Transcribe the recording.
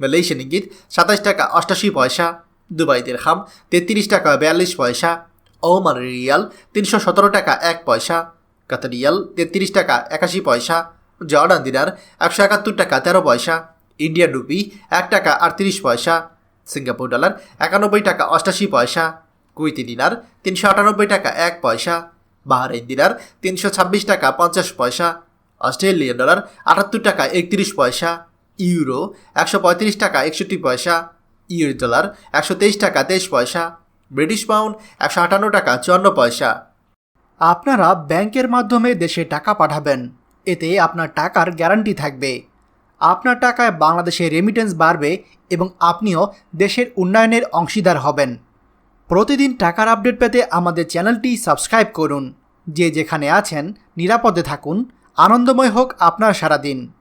Malaysian ইঙ্গিত সাতাশ টাকা অষ্টাশি পয়সা। দুবাই দিরহাম তেত্রিশ টাকা বিয়াল্লিশ পয়সা। ওমান রিয়াল তিনশো সতেরো টাকা এক পয়সা। কাতার রিয়াল তেত্রিশ টাকা একাশি পয়সা। জর্ডান দিনার একশো একাত্তর টাকা তেরো পয়সা। ইন্ডিয়ান রুপি এক টাকা আটত্রিশ পয়সা। সিঙ্গাপুর ডলার একানব্বই টাকা অষ্টাশি পয়সা। কুইতি দিনার তিনশো আটানব্বই টাকা এক পয়সা। বাহারাইন দিনার তিনশো ছাব্বিশ টাকা পঞ্চাশ পয়সা। অস্ট্রেলিয়ান ডলার আটাত্তর টাকা একত্রিশ পয়সা। ইউরো, একশো পঁয়ত্রিশ টাকা একষট্টি পয়সা ইউরো ডলার, একশো তেইশ টাকা তেইশ পয়সা ব্রিটিশ পাউন্ড, একশো আটান্ন টাকা চুয়ান্ন পয়সা। আপনারা ব্যাংকের মাধ্যমে দেশে টাকা পাঠাবেন। এতে আপনার টাকার গ্যারান্টি থাকবে। আপনার টাকায় বাংলাদেশে রেমিটেন্স বাড়বে এবং আপনিও দেশের উন্নয়নের অংশীদার হবেন। প্রতিদিন টাকার আপডেট পেতে আমাদের চ্যানেলটি সাবস্ক্রাইব করুন। যে যেখানে আছেন, নিরাপদে থাকুন। আনন্দময় হোক আপনার সারাদিন।